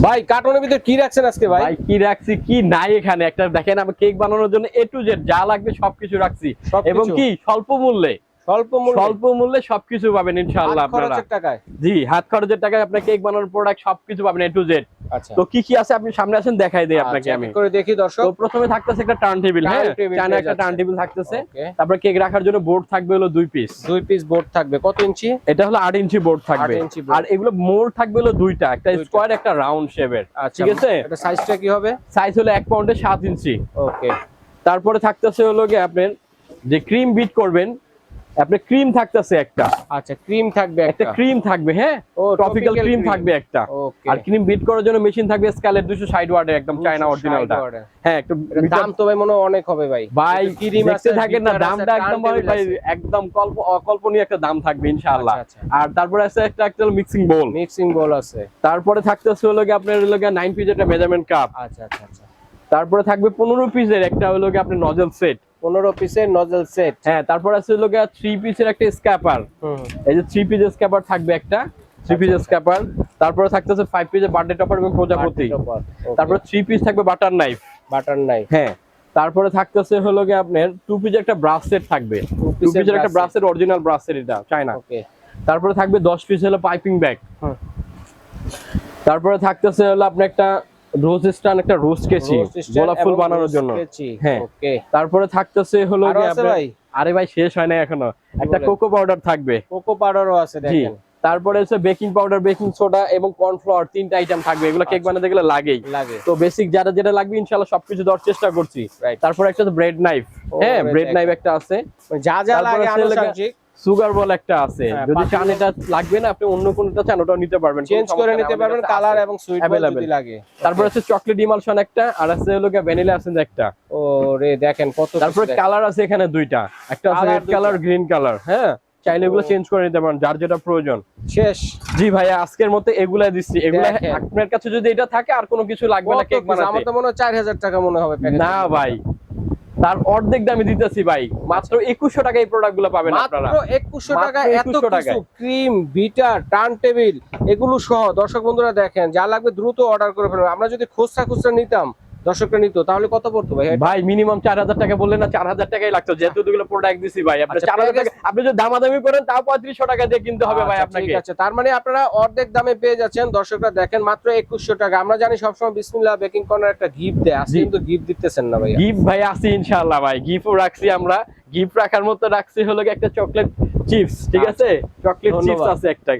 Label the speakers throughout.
Speaker 1: ভাই কার্টনের ভিতরে কি রাখছেন আজকে ভাই?
Speaker 2: ভাই কি রাখছি কি নাই এখানে? একটা দেখেন আমি কেক বানানোর জন্য এ টু জেড যা লাগবে সবকিছু রাখছি। এবং কি? স্বল্প মূল্যে।
Speaker 1: স্বল্প মূল্যে?
Speaker 2: সবকিছু পাবেন
Speaker 1: ইনশাল্লাহ
Speaker 2: আপনারা।
Speaker 1: টাকায়?
Speaker 2: জি হাত খরচের টাকায় আপনার কেক বানানোর প্রোডাক্ট সবকিছু পাবেন এ টু জেড তো কি কি আছে আপনি সামনে আসেন দেখাই দেই আপনাকে
Speaker 1: আচ্ছা,
Speaker 2: আমি।
Speaker 1: করে দেখি দর্শক।
Speaker 2: তো প্রথমে থাকতেছে একটা টার্ন টেবিল হ্যাঁ? চায়না একটা টার্ন টেবিল থাকতেছে। তারপরে কেক রাখার জন্য বোর্ড থাকবে হলো দুই পিস
Speaker 1: দুই পিস বোর্ড থাকবে। কত ইঞ্চি?
Speaker 2: এটা হলো আট ইঞ্চি বোর্ড থাকবে। আর এগুলো মোল্ড থাকবে হলো দুইটা একটা। স্কোয়ার একটা রাউন্ড শেপের।
Speaker 1: আচ্ছা
Speaker 2: ঠিক আছে?
Speaker 1: এটা সাইজটা কি হবে?
Speaker 2: সাইজ হলো এক পাউন্ডে সাত ইঞ্চি।
Speaker 1: ওকে
Speaker 2: তারপরে থাকতেছে হলো গিয়ে আপনার যে ক্রিম বিট করবেন আপনার ক্রিম থাকতেছে একটা।
Speaker 1: আচ্ছা ক্রিম থাকবে
Speaker 2: একটা ক্রিম থাকবে হ্যাঁ? টপিক্যাল ক্রিম থাকবে একটা। আর ক্রিম বিট করার জন্য মেশিন থাকবে স্কেলের দুশো ষাট ওয়ার্ডের একদম চায়না অরিজিনালটা হ্যাঁ একটু
Speaker 1: দাম তো ভাই মনে অনেক হবে ভাই।
Speaker 2: ভাই
Speaker 1: ক্রিম
Speaker 2: দেখতে থাকেন না দামটা একদম ভাই একদম কল্প অকল্পনীয় একটা দাম থাকবে ইনশাআল্লাহ।
Speaker 1: আচ্ছা,
Speaker 2: আর তারপরে আছে একটা একটা মিক্সিং বোল
Speaker 1: মিক্সিং বল আছে।
Speaker 2: তারপরে থাকতেছে হলো গিয়ে আপনার হলো গিয়ে নাইন পিসের একটা মেজারমেন্ট কাপ
Speaker 1: আচ্ছা আচ্ছা আচ্ছা।
Speaker 2: তারপরে থাকবে পনেরো পিসের একটা হলো গিয়ে আপনার নজল সেট
Speaker 1: পনেরো পিসের নজল সেট
Speaker 2: হ্যাঁ তারপরে আছে হলো গিয়ে থ্রি পিসের একটা স্ক্যাপার এই যে থ্রি পিসের স্ক্যাপার থাকবে একটা থ্রি পিসের। স্ক্যাপার তারপরে থাকতেছে ফাইভ পিসের বার্থডে টপার এবং প্রজাপতি তারপরে থ্রি পিস থাকবে বাটার নাইফ
Speaker 1: বাটার নাই
Speaker 2: হ্যাঁ তারপরে থাকতেছে হলো গিয়ে আপনার টু পিসের একটা ব্রাশ সেট থাকবে। টু
Speaker 1: piece এর
Speaker 2: পিসের একটা brush set original brush set এটা চায়না
Speaker 1: ওকে
Speaker 2: তারপরে থাকবে দশ পিস হলো পাইপিং ব্যাগ
Speaker 1: হুম।
Speaker 2: তারপরে থাকতেছে হলো আপনার একটা রোজ স্টান একটা রোজ কেচি গোলাপ ফুল বানানোর জন্য। হ্যাঁ। তারপরে থাকতেছে হলো আরও
Speaker 1: ভাই?
Speaker 2: শেষ হয় না এখনও। একটা কোকো পাউডার থাকবে।
Speaker 1: কোকো পাউডারও আছে দেখেন।
Speaker 2: তারপরে হচ্ছে বেকিং পাউডার বেকিং সোডা এবং কর্নফ্লাওয়ার তিনটা আইটেম থাকবে। এগুলো কেক
Speaker 1: আচ্ছা।
Speaker 2: বানাতে গেলে লাগেই।
Speaker 1: লাগে।
Speaker 2: তো বেসিক যারা যেটা লাগবে ইনশাআল্লাহ সবকিছু দেওয়ার চেষ্টা করছি. তারপরে একটা ব্রেড নাইফ হ্যাঁ ব্রেড নাইফ একটা আছে।
Speaker 1: যা যা লাগে আনুষঙ্গিক
Speaker 2: সুগার বল একটা আছে।
Speaker 1: হ্যাঁ,
Speaker 2: যদি চান এটা লাগবে না আপনি অন্য কোনটা চান ওটাও নিতে পারবেন
Speaker 1: চেঞ্জ করে নিতে পারবেন কালার এবং সুইট বল যদি লাগে।
Speaker 2: তারপরে হচ্ছে চকলেট ইমালশন একটা আর আছে হলো ভ্যানিলা এসেন্স একটা।
Speaker 1: ও রে দেখেন কত
Speaker 2: তারপরে কালার আছে এখানে দুইটা। একটা আছে রেড কালার গ্রিন কালার হ্যাঁ? চাইলে এগুলো চেঞ্জ করে নিতে পারেন যার যেটা প্রয়োজন।
Speaker 1: শেষ।
Speaker 2: জি ভাইয়া আজকের মতো এগুলা দিচ্ছি। এগুলা। আপনার কাছে যদি এটা থাকে আর কোনো কিছু লাগবে না কেক
Speaker 1: piece? আমার তো মনে হয় চার হাজার টাকা মনে হবে
Speaker 2: না ভাই তার অর্ধেক দামে দিতেছি ভাই। মাত্র একুশশো টাকা এই প্রোডাক্টগুলো পাবেন আপনারা।
Speaker 1: একুশশো টাকা এত কিছু। ক্রিম বিটার টার্ন টেবিল এগুলো সহ দর্শক বন্ধুরা দেখেন যা লাগবে দ্রুত অর্ডার করে ফেলবেন আমরা যদি খুচরা খুচরা নিতাম দর্শকরা নিত তাহলে কত পড়তো ভাই?
Speaker 2: ভাই মিনিমাম চার হাজার টাকা বললেন না চার হাজার টাকাই লাগতো। যেহেতু দুগুলো প্রোডাক্ট দিছি ভাই আপনি
Speaker 1: আচ্ছা,
Speaker 2: চার হাজার টাকা আপনি যদি দামাদামি করেন তাও পঁয়ত্রিশশো টাকা দিয়ে কিনতে হবে ভাই
Speaker 1: আচ্ছা,
Speaker 2: আপনাকে।
Speaker 1: ঠিক আছে। তার মানে আপনারা অর্ধেক দামে পেয়ে যাচ্ছেন। দর্শকরা দেখেন মাত্র একুশশো টাকা। আমরা জানি সবসময় বেকিং কর্নার একটা গিফট দেয়। আজকে কিন্তু গিফট দিতেছেন না ভাইয়া।
Speaker 2: গিফট ভাই আছে ইনশাআল্লাহ ভাই। গিফটও রাখছি আমরা। গিফট রাখার মতো রাখছি হলো একটা চকলেট চিপস ঠিক আছে? চকলেট চিপস আছে একটা।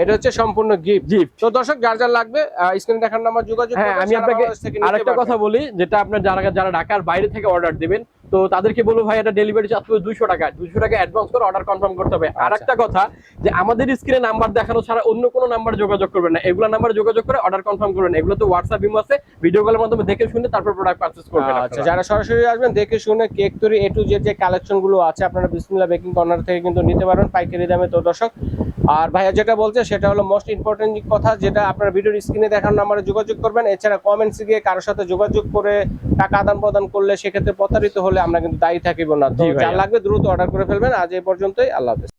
Speaker 1: এটা হচ্ছে সম্পূর্ণ গিফট
Speaker 2: গিফট
Speaker 1: তো দর্শক যার যার লাগবে স্ক্রিনে দেখার নাম্বার যোগাযোগ
Speaker 2: হ্যাঁ আমি আপনাকে
Speaker 1: বাংলাদেশ থেকে নিতে
Speaker 2: আরেকটা কথা বলি যেটা আপনার যারা যারা ঢাকার বাইরে থেকে অর্ডার দিবেন তো তাদেরকে বলব ভাই এটা ডেলিভারি চার্জ পড়বে দুইশো টাকা। দুইশো টাকা অ্যাডভান্স করে অর্ডার কনফার্ম করতে হবে। আর একটা কথা যে আমাদের স্ক্রিনে নাম্বার দেখানো ছাড়া অন্য কোনো নাম্বার যোগাযোগ করবেন না। এগুলো নাম্বার যোগাযোগ করে অর্ডার কনফার্ম করবেন। এগুলো তো হোয়াটসঅ্যাপ ইমো আছে। ভিডিও কলের মাধ্যমে দেখে শুনে তারপর প্রোডাক্ট পারচেজ করবেন
Speaker 1: আচ্ছা যারা সরাসরি আসবেন দেখে শুনে কেক তৈরি এ টু জেড যে কালেকশনগুলো আছে আপনারা বিসমিল্লাহ বেকিং কর্নার থেকে কিন্তু নিতে পারবেন পাইকারি দামে। তো দর্শক আর ভাইয়া যেটা বলছে সেটা হলো মোস্ট ইম্পর্টেন্ট কথা যেটা আপনার ভিডিওর স্ক্রিনে দেখার নাম্বারে যোগাযোগ করবেন। এছাড়া কমেন্টস গিয়ে কারোর সাথে যোগাযোগ করে টাকা আদান প্রদান করলে সেক্ষেত্রে প্রতারিত হলে আমরা কিন্তু দায়ী থাকিব না। তো যা লাগবে দ্রুত অর্ডার করে ফেলবেন। আজ এই পর্যন্তই আল্লাহ হাফেজ।